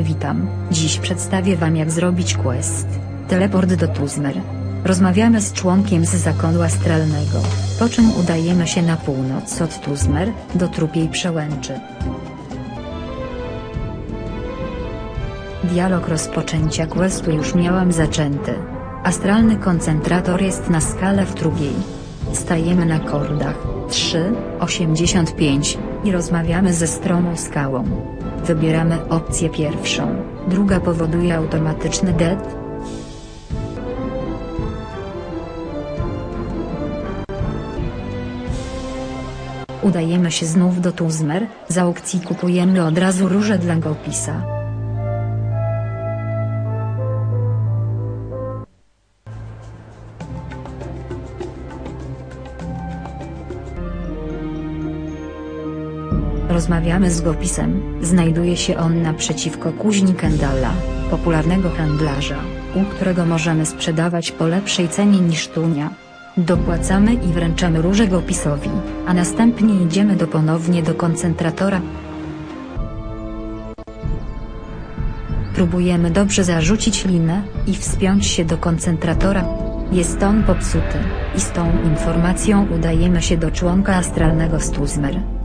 Witam, dziś przedstawię wam jak zrobić quest. Teleport do Tuzmer. Rozmawiamy z członkiem z zakonu astralnego, po czym udajemy się na północ od Tuzmer, do trupiej przełęczy. Dialog rozpoczęcia questu już miałam zaczęty. Astralny koncentrator jest na skalę w trubiej. Stajemy na kordach 3,85 i rozmawiamy ze stromą skałą. Wybieramy opcję pierwszą, druga powoduje automatyczny dead. Udajemy się znów do Tuzmer, z aukcji kupujemy od razu róże dla Gopisa. Rozmawiamy z Gopisem, znajduje się on naprzeciwko kuźni Kendalla, popularnego handlarza, u którego możemy sprzedawać po lepszej cenie niż tunia. Dopłacamy i wręczamy róże Gopisowi, a następnie idziemy do ponownie do koncentratora. Próbujemy dobrze zarzucić linę i wspiąć się do koncentratora. Jest on popsuty, i z tą informacją udajemy się do członka astralnego Stuzmer.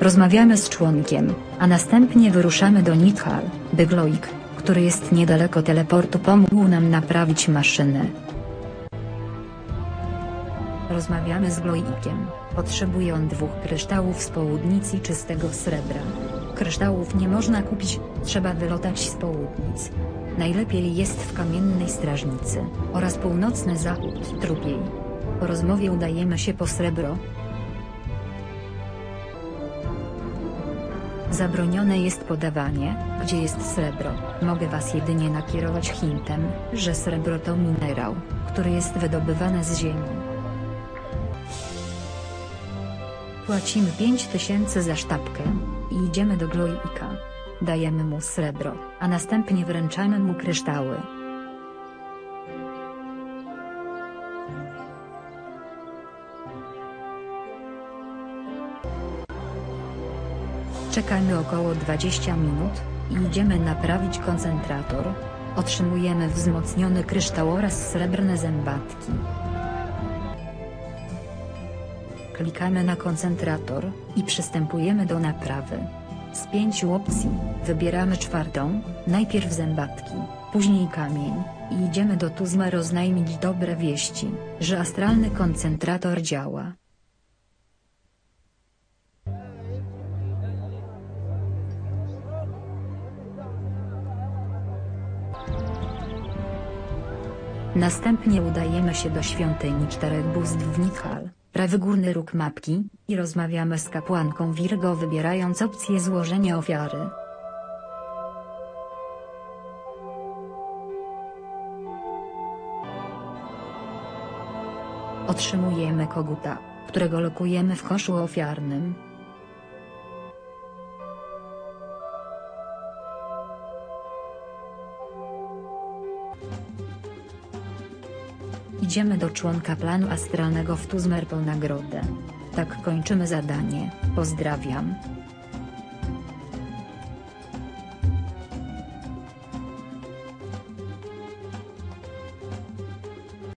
Rozmawiamy z członkiem, a następnie wyruszamy do Nithal, by Gloik, który jest niedaleko teleportu pomógł nam naprawić maszynę. Rozmawiamy z Gloikiem, potrzebuje on dwóch kryształów z południcy czystego srebra. Kryształów nie można kupić, trzeba wylotać z południc. Najlepiej jest w kamiennej strażnicy, oraz północny zachód trupiej. Po rozmowie udajemy się po srebro, Zabronione jest podawanie, gdzie jest srebro. Mogę Was jedynie nakierować hintem, że srebro to minerał, który jest wydobywany z ziemi. Płacimy 5000 za sztabkę i idziemy do Gloika. Dajemy mu srebro, a następnie wręczamy mu kryształy. Czekamy około 20 minut i idziemy naprawić koncentrator. Otrzymujemy wzmocniony kryształ oraz srebrne zębatki. Klikamy na koncentrator i przystępujemy do naprawy. Z pięciu opcji, wybieramy czwartą, najpierw zębatki, później kamień, i idziemy do Tuzma roznajmić dobre wieści, że astralny koncentrator działa. Następnie udajemy się do świątyni czterech bóstw w Nithal, prawy górny róg mapki, i rozmawiamy z kapłanką Virgo wybierając opcję złożenia ofiary. Otrzymujemy koguta, którego lokujemy w koszu ofiarnym. Idziemy do członka planu astralnego w Tuzmer po nagrodę. Tak kończymy zadanie, pozdrawiam.